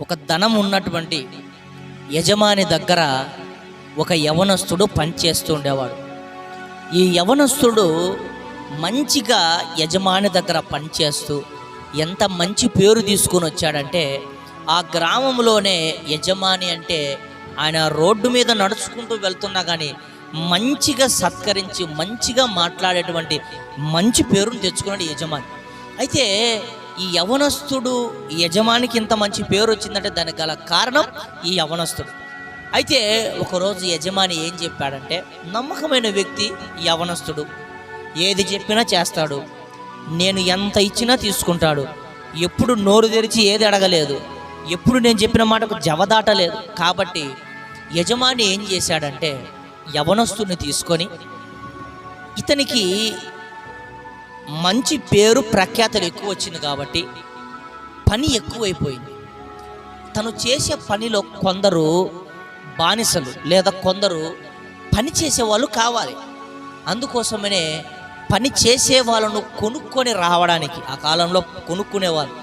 ఒక ధనం ఉన్నటువంటి యజమాని దగ్గర ఒక యవనస్తుడు పనిచేస్తూ ఉండేవాడు. ఈ యవనస్తుడు మంచిగా యజమాని దగ్గర పనిచేస్తూ ఎంత మంచి పేరు తీసుకొని వచ్చాడంటే ఆ గ్రామంలోనే యజమాని అంటే ఆయన రోడ్డు మీద నడుచుకుంటూ వెళ్తున్నా కానీ మంచిగా సత్కరించి మంచిగా మాట్లాడేటువంటి మంచి పేరును తెచ్చుకున్నాడు యజమాని. అయితే ఈ యవనస్తుడు యజమానికి ఇంత మంచి పేరు వచ్చిందంటే దానికి గల కారణం ఈ యవనస్తుడు. అయితే ఒకరోజు యజమాని ఏం చెప్పాడంటే నమ్మకమైన వ్యక్తి యవనస్తుడు. ఏది చెప్పినా చేస్తాడు. నేను ఎంత ఇచ్చినా తీసుకుంటాడు. ఎప్పుడు నోరు తెరిచి ఏది అడగలేదు. ఎప్పుడు నేను చెప్పిన మాటకు జవదాటలేదు కాబట్టి యజమాని ఏం చేశాడంటే యవనస్తుని తీసుకొని ఇతనికి మంచి పేరు ప్రఖ్యాతలు ఎక్కువ వచ్చింది కాబట్టి పని ఎక్కువైపోయింది. తను చేసే పనిలో కొందరు బానిసలు లేదా కొందరు పని చేసేవాళ్ళు కావాలి. అందుకోసమనే పని చేసే వాళ్ళను కొనుక్కొని రావడానికి ఆ కాలంలో కొనుక్కునేవాళ్ళు.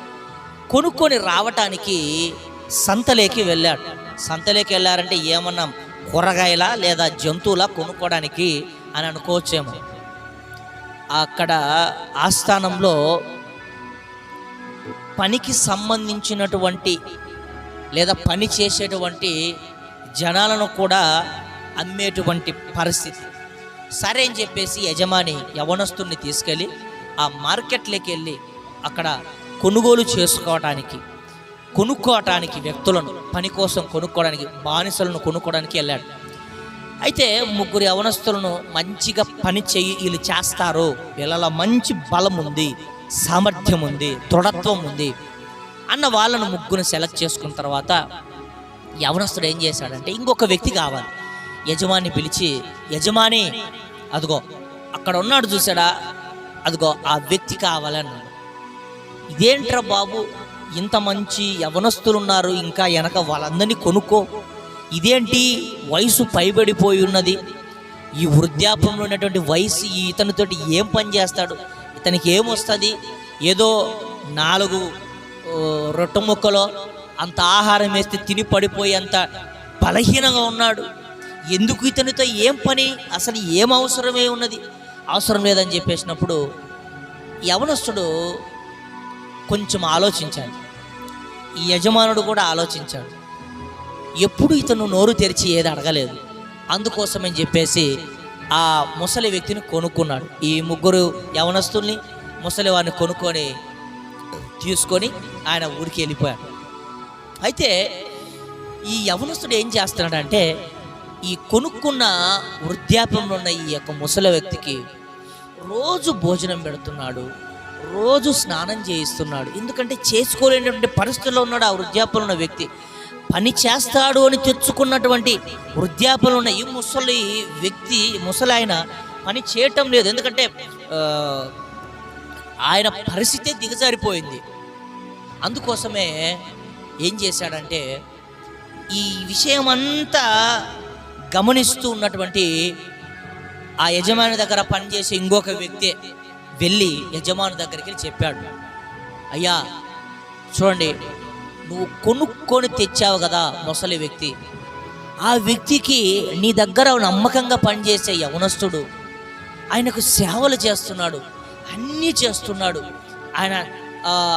కొనుక్కొని రావటానికి సంతలేకి వెళ్ళాడు. సంతలేకి వెళ్ళారంటే ఏమన్నా? కూరగాయల లేదా జంతువుల కొనుక్కోవడానికి అని అనుకోవచ్చేమో. అక్కడ ఆస్థానంలో పనికి సంబంధించినటువంటి లేదా పని చేసేటువంటి జనాలను కూడా అమ్మేటువంటి పరిస్థితి. సరే అని చెప్పేసి యజమాని యవనస్తుని తీసుకెళ్ళి ఆ మార్కెట్లోకి వెళ్ళి అక్కడ కొనుగోలు చేసుకోవటానికి కొనుక్కోవటానికి వ్యక్తులను పని కోసం కొనుక్కోవడానికి బానిసలను కొనుక్కోవడానికి వెళ్ళాడు. అయితే ముగ్గురు యవనస్తులను మంచిగా పని చేయి వీళ్ళు చేస్తారు. వీళ్ళలో మంచి బలం ఉంది సామర్థ్యం ఉంది దృఢత్వం ఉంది అన్న వాళ్ళను ముగ్గురు సెలెక్ట్ చేసుకున్న తర్వాత యవనస్తుడు ఏం చేశాడంటే ఇంకొక వ్యక్తి కావాలి. యజమాని పిలిచి యజమాని అదిగో అక్కడ ఉన్నాడు చూసాడా అదిగో ఆ వ్యక్తి కావాలన్నాడు ఇదేంట్రా బాబు? ఇంత మంచి యవనస్తులు ఉన్నారు ఇంకా వెనక వాళ్ళందరినీ కొనుక్కో. ఇదేంటి? వయసు పైబడిపోయి ఉన్నది. ఈ వృద్ధాపంలో ఉన్నటువంటి వయసు ఇతనితోటి ఏం పని చేస్తాడు? ఇతనికి ఏమొస్తుంది? ఏదో నాలుగు రొట్టె ముక్కలో అంత ఆహారం వేస్తే తిని పడిపోయి అంత బలహీనంగా ఉన్నాడు. ఎందుకు ఇతనితో ఏం పని? అసలు ఏం అవసరమే ఉన్నది? అవసరం లేదని చెప్పేసినప్పుడు యవనస్తుడు కొంచెం ఆలోచించాడు. ఈ యజమానుడు కూడా ఆలోచించాడు. ఎప్పుడు ఇతను నోరు తెరిచి ఏది అడగలేదు. అందుకోసమని చెప్పేసి ఆ ముసలి వ్యక్తిని కొనుక్కున్నాడు. ఈ ముగ్గురు యవనస్తుల్ని ముసలి వారిని కొనుక్కొని తీసుకొని ఆయన ఊరికి వెళ్ళిపోయాడు. అయితే ఈ యవనస్తుడు ఏం చేస్తున్నాడంటే ఈ కొనుక్కున్న వృద్ధాప్యంలో ఉన్న ఈ యొక్క ముసలి వ్యక్తికి రోజు భోజనం పెడుతున్నాడు రోజు స్నానం చేయిస్తున్నాడు. ఎందుకంటే చేసుకోలేనటువంటి పరిస్థితుల్లో ఉన్నాడు ఆ వృద్ధాప్యంలో ఉన్న వ్యక్తి. పని చేస్తాడు అని తెచ్చుకున్నటువంటి వృద్ధాప్యంలో ఉన్న ఈ ముసలి వ్యక్తి ముసలి ఆయన పని చేయటం లేదు. ఎందుకంటే ఆయన పరిస్థితి దిగజారిపోయింది. అందుకోసమే ఏం చేశాడంటే ఈ విషయం అంతా గమనిస్తూ ఉన్నటువంటి ఆ యజమాని దగ్గర పనిచేసే ఇంకొక వ్యక్తి వెళ్ళి యజమాని దగ్గరికి వెళ్ళి చెప్పాడు. అయ్యా చూడండి నువ్వు కొనుక్కొని తెచ్చావు కదా ముసలి వ్యక్తి. ఆ వ్యక్తికి నీ దగ్గర నమ్మకంగా పనిచేసే యవనస్తుడు. ఆయనకు సేవలు చేస్తున్నాడు. అన్నీ చేస్తున్నాడు. ఆయన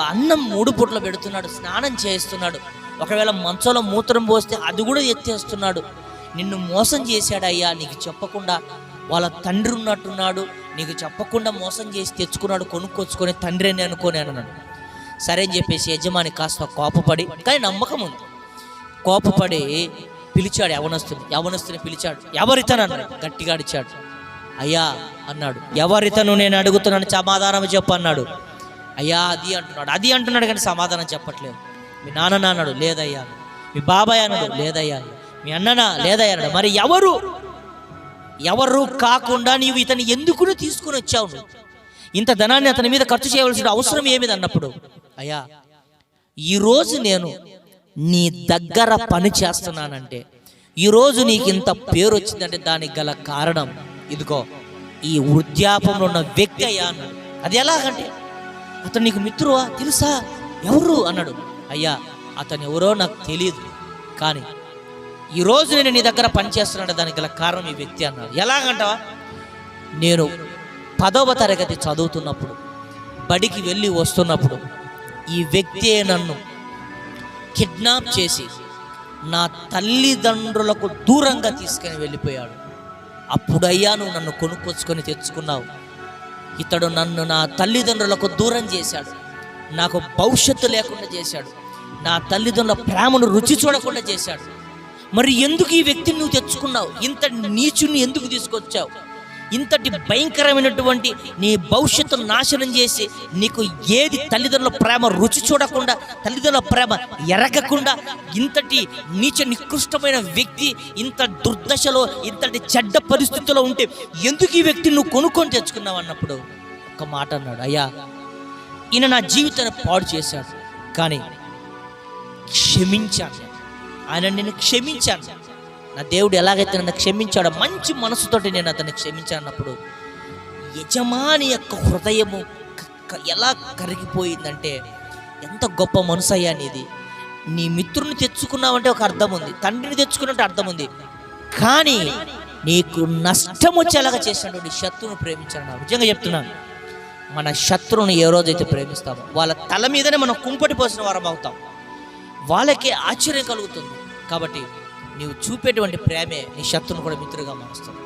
అన్నం మూడు పూట్ల పెడుతున్నాడు. స్నానం చేస్తున్నాడు ఒకవేళ మంచంలో మూత్రం పోస్తే అది కూడా ఎత్తేస్తున్నాడు. నిన్ను మోసం చేశాడయ్యా నీకు చెప్పకుండా. వాళ్ళ తండ్రి ఉన్నట్టున్నాడు. నీకు చెప్పకుండా మోసం చేసి తెచ్చుకున్నాడు కొనుక్కొచ్చుకొని తండ్రి అని అనుకోని అన్నాడు. సరే అని చెప్పేసి యజమాని కాస్త కోపపడి కానీ నమ్మకం ఉంది. కోపపడి పిలిచాడు యవనస్తుని. యవనస్తుని పిలిచాడు. ఎవరితను అన్నాడు? గట్టిగా అడిచాడు అయ్యా అన్నాడు. ఎవరితను నేను అడుగుతున్నాను సమాధానం చెప్పు అన్నాడు. అయ్యా అది అంటున్నాడు. అది అంటున్నాడు కానీ సమాధానం చెప్పట్లేదు. మీ నాన్న అన్నాడు. లేదయ్యా. మీ బాబాయ్ అన్నాడు. లేదయ్యా. మీ అన్ననా? లేదయ్యా అన్నాడు. మరి ఎవరు? ఎవరు కాకుండా నీవు ఇతని ఎందుకు తీసుకుని వచ్చావు ఇంత ధనాన్ని అతని మీద ఖర్చు చేయవలసిన అవసరం ఏమిది అన్నప్పుడు? అయ్యా ఈరోజు నేను నీ దగ్గర పని చేస్తున్నానంటే ఈరోజు నీకు ఇంత పేరు వచ్చిందంటే దానికి గల కారణం ఇదిగో ఈ వృద్ధాపంలో ఉన్న వ్యక్తి అయ్యా అన్నాడు. అది ఎలాగంటే అతను నీకు మిత్రువా? తెలుసా? ఎవరు? అన్నాడు. అయ్యా అతను ఎవరో నాకు తెలియదు కానీ ఈరోజు నేను నీ దగ్గర పనిచేస్తున్నాడు దానికి గల కారణం ఈ వ్యక్తి అన్నాడు. ఎలాగంటావా? నేను పదవ తరగతి చదువుతున్నప్పుడు బడికి వెళ్ళి వస్తున్నప్పుడు ఈ వ్యక్తే నన్ను కిడ్నాప్ చేసి నా తల్లిదండ్రులకు దూరంగా తీసుకొని వెళ్ళిపోయాడు. అప్పుడయ్యా నువ్వు నన్ను కొనుక్కొచ్చుకొని తెచ్చుకున్నావు. ఇతడు నన్ను నా తల్లిదండ్రులకు దూరం చేశాడు. నాకు భవిష్యత్తు లేకుండా చేశాడు. నా తల్లిదండ్రుల ప్రేమను రుచి చూడకుండా చేశాడు. మరి ఎందుకు ఈ వ్యక్తిని నువ్వు తెచ్చుకున్నావు? ఇంత నీచుని ఎందుకు తీసుకొచ్చావు? ఇంతటి భయంకరమైనటువంటి నీ భవిష్యత్తును నాశనం చేసి నీకు ఏది తల్లిదండ్రుల ప్రేమ రుచి చూడకుండా తల్లిదండ్రుల ప్రేమ ఎరగకుండా ఇంతటి నీచ నికృష్టమైన వ్యక్తి ఇంత దుర్దశలో ఇంతటి చెడ్డ పరిస్థితుల్లో ఉంటే ఎందుకు ఈ వ్యక్తిని నువ్వు కొనుక్కొని తెచ్చుకున్నావు అన్నప్పుడు? ఒక మాట అన్నాడు అయ్యా ఈయన నా జీవితాన్ని పాడు చేశాడు కానీ క్షమించాను. ఆయన నేను క్షమించాను. నా దేవుడు ఎలాగైతే నన్ను క్షమించాడో మంచి మనసుతోటి నేను అతన్ని క్షమించానప్పుడు అన్నప్పుడు యజమాని యొక్క హృదయము క- ఎలా కరిగిపోయిందంటే ఎంత గొప్ప మనసు అయ్యా నీది. నీ మిత్రుని తెచ్చుకున్నావంటే ఒక అర్థం ఉంది తండ్రిని తెచ్చుకున్నట్టు అర్థం ఉంది. కానీ నీకు నష్టం వచ్చేలాగా చేసినటువంటి శత్రువును ప్రేమించాను నిజంగా చెప్తున్నాను మన శత్రువుని ఏ రోజైతే ప్రేమిస్తామో వాళ్ళ తల మీదనే మనం కుంపటి పోసిన వారం అవుతాం. వాళ్ళకే ఆశ్చర్యం కలుగుతుంది. కాబట్టి నీవు చూపేటువంటి ప్రేమే నీ శత్రువును కూడా మిత్రుగా మారుస్తుంది.